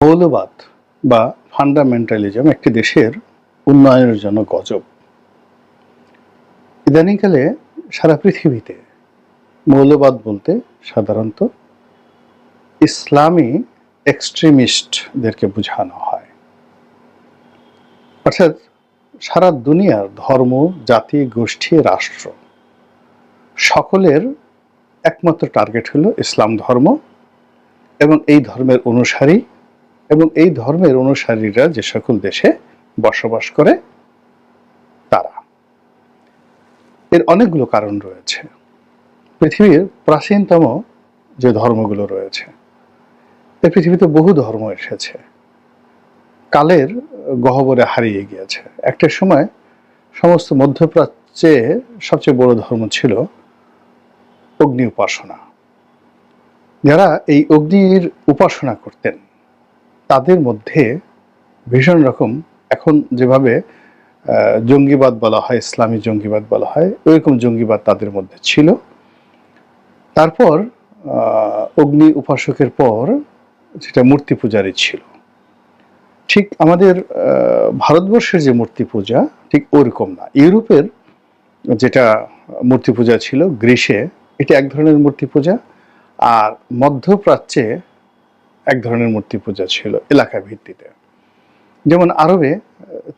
মৌলবাদ বা ফান্ডামেন্টালিজম একটি দেশের উন্নয়নের জন্য গজব। ইদানিংকালে সারা পৃথিবীতে মৌলবাদ বলতে সাধারণত ইসলামী এক্সট্রিমিস্টদেরকে বোঝানো হয়। অর্থাৎ সারা দুনিয়ার ধর্ম, জাতি, গোষ্ঠী, রাষ্ট্র সকলের একমাত্র টার্গেট হলো ইসলাম ধর্ম এবং এই ধর্মের অনুসারী এবং এই ধর্মের অনুসারীরা যে সকল দেশে বসবাস করে, তারা। এর অনেকগুলো কারণ রয়েছে। পৃথিবীর প্রাচীনতম যে ধর্মগুলো রয়েছে এই পৃথিবীতে বহু ধর্ম এসেছে। কালের গহ্বরে হারিয়ে গিয়েছে। একটা সময় সমস্ত মধ্যপ্রাচ্যে সবচেয়ে বড় ধর্ম ছিল অগ্নি উপাসনা। যারা এই অগ্নির উপাসনা করতেন তাদের মধ্যে ভীষণ রকম এখন যেভাবে জঙ্গিবাদ বলা হয়, ইসলামী জঙ্গিবাদ বলা হয়, ওইরকম জঙ্গিবাদ তাদের মধ্যে ছিল। তারপর অগ্নি উপাসকের পর যেটা মূর্তি পূজারই ছিল। ঠিক আমাদের ভারতবর্ষের যে মূর্তি পূজা, ঠিক ওরকম না। ইউরোপের যেটা মূর্তি পূজা ছিল গ্রীসে এটা এক ধরনের মূর্তি পূজা। আর মধ্যপ্রাচ্যে এক ধরনের মূর্তি পূজা ছিল এলাকা ভিত্তিতে। যেমন আরবে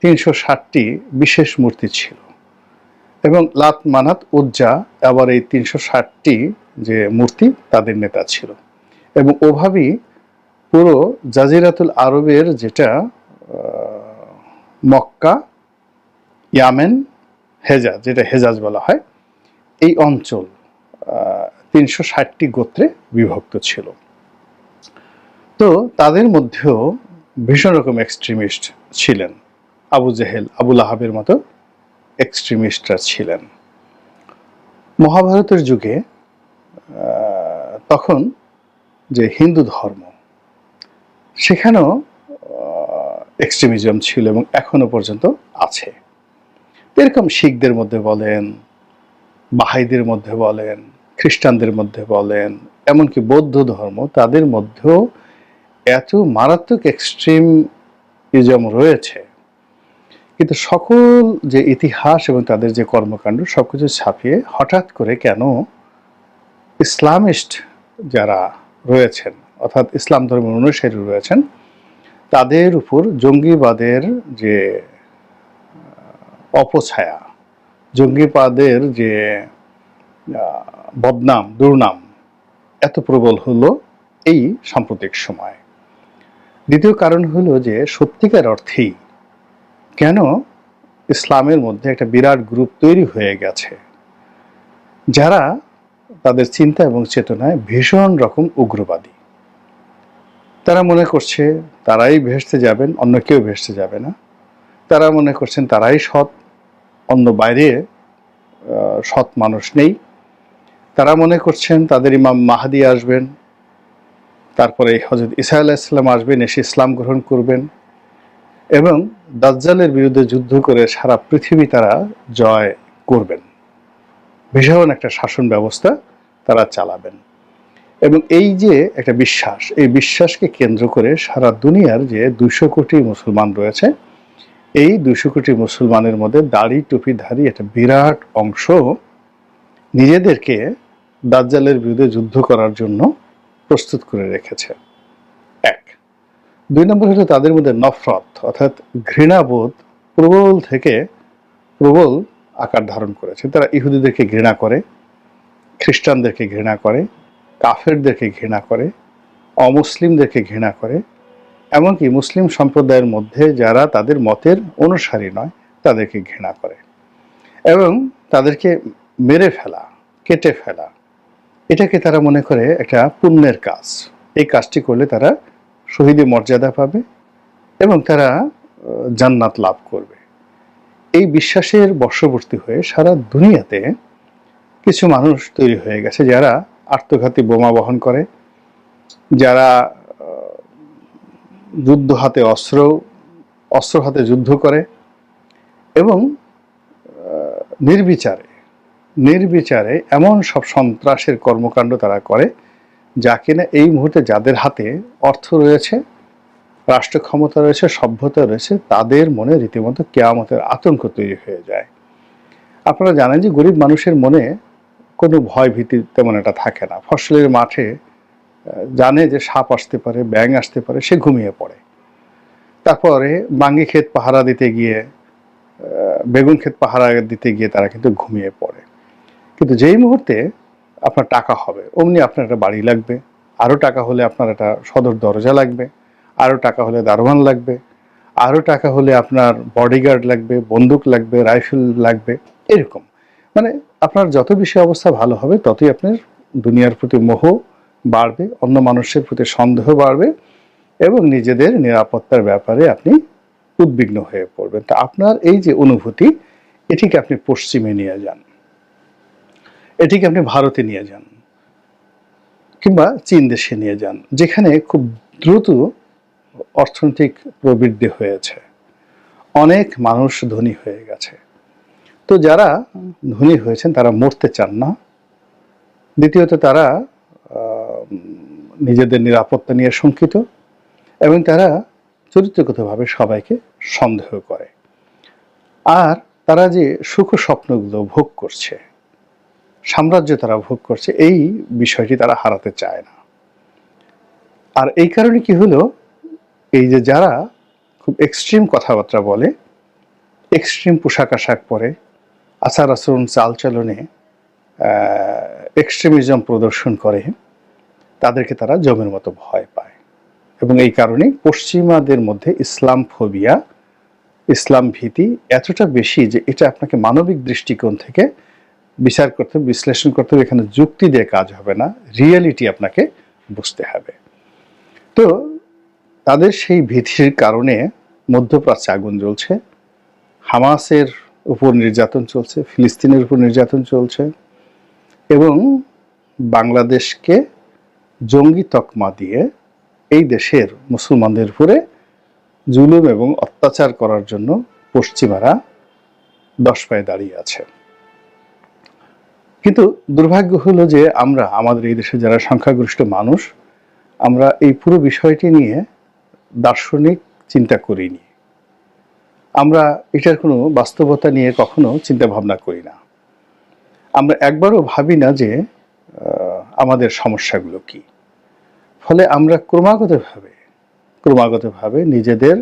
তিনশো ষাটটি বিশেষ মূর্তি ছিল। এবং লাত মানাত উজ্জা আবার এই তিনশো ষাটটি যে মূর্তি তাদের নেতা ছিল। এবং ওভাবেই পুরো জাজিরাতুল আরবের যেটা মক্কা, ইয়ামেন, হেজাজ, যেটা হেজাজ বলা হয়, এই অঞ্চল তিনশো ষাটটি গোত্রে বিভক্ত ছিল। তো তাদের মধ্যেও ভীষণ রকম এক্সট্রিমিস্ট ছিলেন। আবু জেহেল আবুল আহাবের মতো এক্সট্রিমিস্টরা ছিলেন। মহাভারতের যুগে তখন যে হিন্দু ধর্ম, সেখানেও এক্সট্রিমিজম ছিল এবং এখনও পর্যন্ত আছে। এরকম শিখদের মধ্যে বলেন, বাহাইদের মধ্যে বলেন, খ্রিস্টানদের মধ্যে বলেন, এমনকি বৌদ্ধ ধর্ম তাদের মধ্যেও এত মারাত্মক এক্সট্রিম এক্সট্রিমিজম রয়েছে। কিন্তু সকল যে ইতিহাস এবং তাদের যে কর্মকাণ্ড সবকিছু ছাপিয়ে হঠাৎ করে কেন ইসলামিস্ট যারা রয়েছেন, অর্থাৎ ইসলাম ধর্মের অনুসারী রয়েছেন, তাদের উপর জঙ্গিবাদের যে অপছায়া, জঙ্গিবাদের যে বদনাম, দুর্নাম এত প্রবল হলো এই সাম্প্রতিক সময়। দ্বিতীয় কারণ হলো যে সত্যিকার অর্থেই কেন ইসলামের মধ্যে একটা বিরাট গ্রুপ তৈরি হয়ে গেছে, যারা তাদের চিন্তা এবং চেতনায় ভীষণ রকম উগ্রবাদী। তারা মনে করছে তারাই ভেসতে যাবেন, অন্য কেউ ভেসতে যাবে না। তারা মনে করছেন তারাই সৎ, অন্য বাইরে সৎ মানুষ নেই। তারা মনে করছেন তাদের ইমাম মাহাদি আসবেন তারপরে হজরত ইসা আলাহিসাল্লাম আসবেন, এসে ইসলাম গ্রহণ করবেন এবং দাজ্জালের বিরুদ্ধে যুদ্ধ করে সারা পৃথিবী তারা জয় করবেন। ভীষণ একটা শাসন ব্যবস্থা তারা চালাবেন। এবং এই যে একটা বিশ্বাস, এই বিশ্বাসকে কেন্দ্র করে সারা দুনিয়ার যে দুশো কোটি মুসলমান রয়েছে, এই দুশো কোটি মুসলমানের মধ্যে দাড়ি টুপিধারী একটা বিরাট অংশ নিজেদেরকে দাজ্জালের বিরুদ্ধে যুদ্ধ করার জন্য প্রস্তুত করে রেখেছে। এক। দুই নম্বর হলো তাদের মধ্যে নফরত, অর্থাৎ ঘৃণাবোধ প্রবল থেকে প্রবল আকার ধারণ করেছে। তারা ইহুদিদেরকে ঘৃণা করে, খ্রিস্টানদেরকে ঘৃণা করে, কাফেরদেরকে ঘৃণা করে, অমুসলিমদেরকে ঘৃণা করে, এমনকি মুসলিম সম্প্রদায়ের মধ্যে যারা তাদের মতের অনুসারী নয়, তাদেরকে ঘৃণা করে এবং তাদেরকে মেরে ফেলা, কেটে ফেলা এটাকে তারা মনে করে একটা পুণ্যের কাজ। এই কাজটি করলে তারা শহীদি মর্যাদা পাবে এবং তারা জান্নাত লাভ করবে। এই বিশ্বাসের বর্ষবর্তী হয়ে সারা দুনিয়াতে কিছু মানুষ তৈরি হয়ে গেছে যারা আত্মঘাতী বোমা বহন করে, যারা যুদ্ধ হাতে অস্ত্র অস্ত্র হাতে যুদ্ধ করে এবং নির্বিচারে নির্বিচারে এমন সব সন্ত্রাসের কর্মকাণ্ড তারা করে, যা কিনা এই মুহূর্তে যাদের হাতে অর্থ রয়েছে, রাষ্ট্র ক্ষমতা রয়েছে, সভ্যতা রয়েছে, তাদের মনে রীতিমতো কেয়ামতের আতঙ্ক তৈরি হয়ে যায়। আপনারা জানেন যে গরিব মানুষের মনে কোনো ভয় ভীতি তেমন একটা থাকে না। ফসলের মাঠে জানে যে সাপ আসতে পারে, ব্যাঙ আসতে পারে, সে ঘুমিয়ে পড়ে। তারপরে বাঙ্গি ক্ষেত পাহারা দিতে গিয়ে বেগুন ক্ষেত পাহারা দিতে গিয়ে তারা কিন্তু ঘুমিয়ে পড়ে। কিন্তু যেই মুহূর্তে আপনার টাকা হবে, অমনি আপনার একটা বাড়ি লাগবে আরও টাকা হলে আপনার একটা সদর দরজা লাগবে আরও টাকা হলে দারোয়ান লাগবে আরও টাকা হলে আপনার বডিগার্ড লাগবে, বন্দুক লাগবে রাইফেল লাগবে, এরকম। মানে আপনার যত বেশি অবস্থা ভালো হবে, ততই আপনার দুনিয়ার প্রতি মোহ বাড়বে, অন্য মানুষের প্রতি সন্দেহ বাড়বে এবং নিজেদের নিরাপত্তার ব্যাপারে আপনি উদ্বিগ্ন হয়ে পড়বেন। তা আপনার এই যে অনুভূতি, এটিকে আপনি পশ্চিমে নিয়ে যান। এটিকে আপনি ভারতে নিয়ে যান কিংবা চীন দেশে নিয়ে যান, যেখানে খুব দ্রুত অর্থনৈতিক প্রবৃদ্ধি হয়েছে। অনেক মানুষ ধনী হয়ে গেছে। তো যারা ধনী হয়েছেন, তারা মরতে চান না। দ্বিতীয়ত তারা নিজেদের নিরাপত্তা নিয়ে শঙ্কিত এবং তারা চরিত্রগতভাবে সবাইকে সন্দেহ করে। আর তারা যে সুখ স্বপ্নগুলো ভোগ করছে সাম্রাজ্য তারা ভোগ করছে, এই বিষয়টি তারা হারাতে চায় না। আর এই কারণে কি হলো? এই যে যারা খুব এক্সট্রিম কথাবার্তা বলে এক্সট্রিম পোশাক আশাক পরে, আচার আচরণ চালচলনে এক্সট্রিমিজম প্রদর্শন করে, তাদেরকে তারা জমের মতো ভয় পায়। এবং এই কারণে পশ্চিমাদের মধ্যে ইসলাম ফোবিয়া ইসলাম ভীতি এতটা বেশি যে এটা আপনাকে মানবিক দৃষ্টিকোণ থেকে বিচার করতে হবে, বিশ্লেষণ করতে হবে এখানে যুক্তি দিয়ে কাজ হবে না রিয়েলিটি আপনাকে বুঝতে হবে। তো তাদের সেই ভীতির কারণে মধ্যপ্রাচ্যে আগুন জ্বলছে হামাসের উপর নির্যাতন চলছে ফিলিস্তিনের উপর নির্যাতন চলছে এবং বাংলাদেশকে জঙ্গি তকমা দিয়ে এই দেশের মুসলমানদের উপরে জুলুম এবং অত্যাচার করার জন্য পশ্চিমারা দশ পায়ে দাঁড়িয়ে আছে। কিন্তু দুর্ভাগ্য হলো যে আমরা, আমাদের এই দেশে যারা সংখ্যাগরিষ্ঠ মানুষ, আমরা এই পুরো বিষয়টি নিয়ে দার্শনিক চিন্তা করিনি। আমরা এটার কোনো বাস্তবতা নিয়ে কখনো চিন্তা ভাবনা করি না। আমরা একবারও ভাবি না যে আমাদের সমস্যাগুলো কি। ফলে আমরা ক্রমাগতভাবে ক্রমাগতভাবে নিজেদের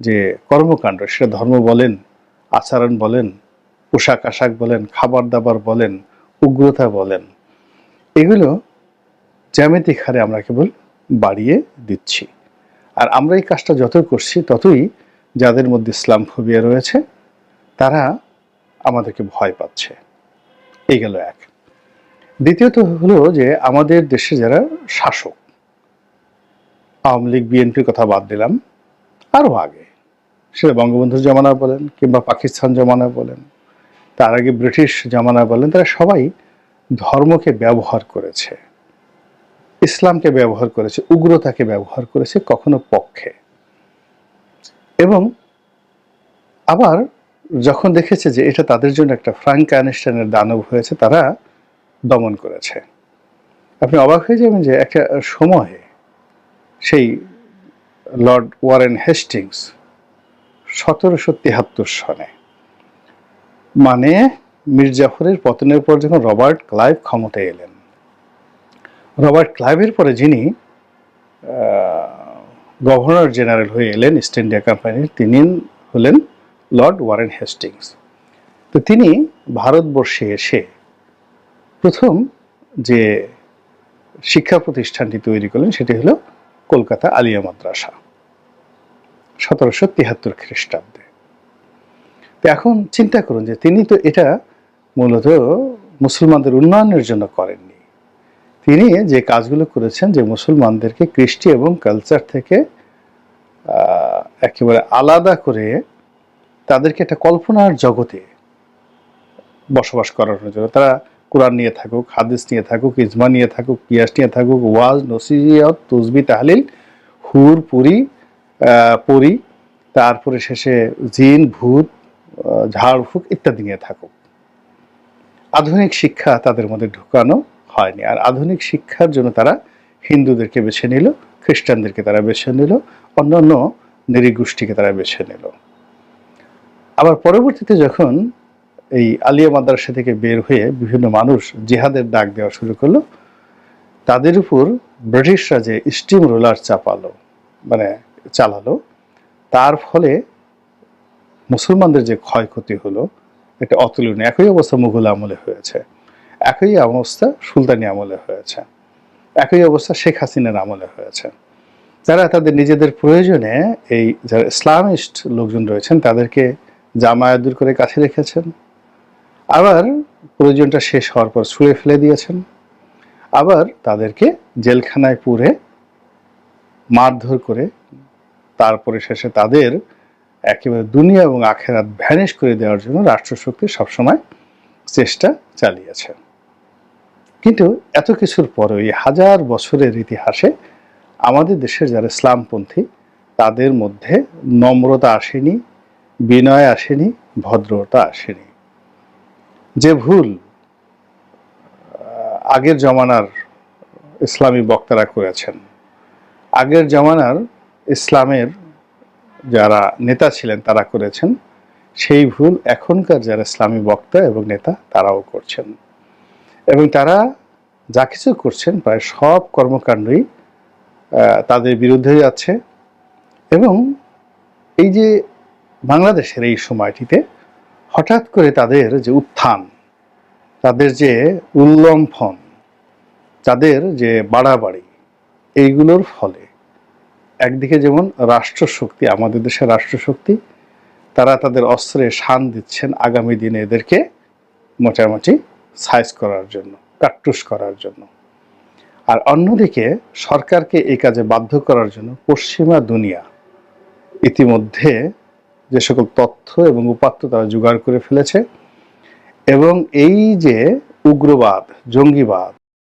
যে কর্মকাণ্ড, সেটা ধর্ম বলেন, আচরণ বলেন পোশাক আশাক বলেন খাবার দাবার বলেন উগ্রতা বলেন। এগুলো জ্যামিতিক হারে আমরা কেবল বাড়িয়ে দিচ্ছি। আর আমরা এই কাজটা যত করছি ততই যাদের মধ্যে ইসলাম ফোবিয়া রয়েছে, তারা আমাদেরকে ভয় পাচ্ছে। এই গেল এক। দ্বিতীয়ত হলো যে আমাদের দেশে যারা শাসক, আওয়ামী লীগ, বিএনপির কথা বাদ দিলাম, আরও আগে। সেটা বঙ্গবন্ধুর জমানা বলেন কিংবা পাকিস্তান জমানা বলেন। তার আগে ব্রিটিশ জমানা বলেন তারা সবাই ধর্মকে ব্যবহার করেছে, ইসলামকে ব্যবহার করেছে, উগ্রতাকে ব্যবহার করেছে কখনো পক্ষে। এবং আবার যখন দেখেছে যে এটা তাদের জন্য একটা ফ্রাঙ্ক আইনস্টাইনের দানব হয়েছে, তারা দমন করেছে। আপনি অবাক হয়ে যাবেন যে একটা সময়ে সেই লর্ড ওয়ারেন হেস্টিংস সতেরোশো তিয়াত্তর সনে মানে মীর জাফরের পতনের পর যখন রবার্ট ক্লাইভ ক্ষমতায় এলেন। রবার্ট ক্লাইভের পরে যিনি গভর্নর জেনারেল হয়ে এলেন ইস্ট ইন্ডিয়া কোম্পানির, তিনি হলেন লর্ড ওয়ারেন হেস্টিংস। তো তিনি ভারতবর্ষে এসে প্রথম যে শিক্ষা প্রতিষ্ঠানটি তৈরি করলেন সেটি হলো কলকাতা আলিয়া মাদ্রাসা, সতেরোশো তিয়াত্তর খ্রিস্টাব্দে। তো এখন চিন্তা করুন যে তিনি তো এটা মূলত মুসলমানদের উন্নয়নের জন্য করেননি। তিনি যে কাজগুলো করেছেন যে মুসলমানদেরকে কৃষ্টি এবং কালচার থেকে একেবারে আলাদা করে তাদেরকে একটা কল্পনার জগতে বসবাস করানোর জন্য, তারা কোরআন নিয়ে থাকুক, হাদিস নিয়ে থাকুক, ইজমা নিয়ে থাকুক পিয়াস নিয়ে থাকুক, ওয়াজ নসিয়াত তুজবি তাহলিল, হুর, পুরি পরি, তারপরে শেষে জিন, ভূত ঝাড়ফুঁক ইত্যাদি নিয়ে থাকুক। আধুনিক শিক্ষা তাদের মধ্যে ঢুকানো হয়নি। আর আধুনিক শিক্ষার জন্য তারা হিন্দুদেরকে বেছে নিল, খ্রিস্টানদেরকে তারা বেছে নিল অন্যান্য নৃগোষ্ঠীকে তারা বেছে নিল। আবার পরবর্তীতে যখন এই আলিয়া মাদ্রাসা থেকে বের হয়ে বিভিন্ন মানুষ জিহাদের ডাক দেওয়া শুরু করল, তাদের উপর ব্রিটিশরা যে স্টিম রোলার চাপালো মানে চালালো, তার ফলে মুসলমানদের যে ক্ষয়ক্ষতি হলো, এটা অতুলনীয়। একই অবস্থা মুঘল আমলে হয়েছে। একই অবস্থা সুলতানি আমলে হয়েছে। একই অবস্থা শেখ হাসিনার আমলে হয়েছে। যারা তাদের নিজেদের প্রয়োজনে এই যারা ইসলামিস্ট লোকজন রয়েছেন, তাদেরকে জামায়াত দূর করে কাছে রেখেছেন। আবার প্রয়োজনটা শেষ হওয়ার পর ছুঁড়ে ফেলে দিয়েছেন। আবার তাদেরকে জেলখানায় পুরে মারধর করে, তারপরে শেষে তাদের একেবারে দুনিয়া এবং আখেরাত ভ্যানিশ করে দেওয়ার জন্য রাষ্ট্রশক্তি সবসময় চেষ্টা চালিয়েছে। কিন্তু এত কিছুর পরও এই হাজার বছরের ইতিহাসে আমাদের দেশের যারা ইসলামপন্থী, তাদের মধ্যে নম্রতা আসেনি, বিনয় আসেনি, ভদ্রতা আসেনি। যে ভুল আগের জমানার ইসলামী বক্তারা করেছেন, আগের জমানার ইসলামের যারা নেতা ছিলেন তারা করেছেন, সেই ভুল এখনকার যারা ইসলামী বক্তা এবং নেতা তারাও করছেন। এবং তারা যা কিছু করছেন প্রায় সব কর্মকাণ্ডই তাদের বিরুদ্ধে যাচ্ছে এবং এই যে বাংলাদেশের এই সময়টিতে হঠাৎ করে তাদের যে উত্থান, তাদের যে উল্লম্ফন, তাদের যে বাড়াবাড়ি, এইগুলোর ফলে একদিকে যেমন রাষ্ট্রশক্তি, আমাদের দেশের রাষ্ট্রশক্তি, তারা তাদের অস্ত্রে শান দিচ্ছেন আগামী দিনে এদেরকে মোটামুটি সাইজ করার জন্য, কাট্টুস করার জন্য। আর অন্যদিকে সরকারকে এই কাজে বাধ্য করার জন্য পশ্চিমা দুনিয়া ইতিমধ্যে যে সকল তথ্য এবং উপাত্ত তারা জোগাড় করে ফেলেছে এবং এই যে উগ্রবাদ, জঙ্গিবাদ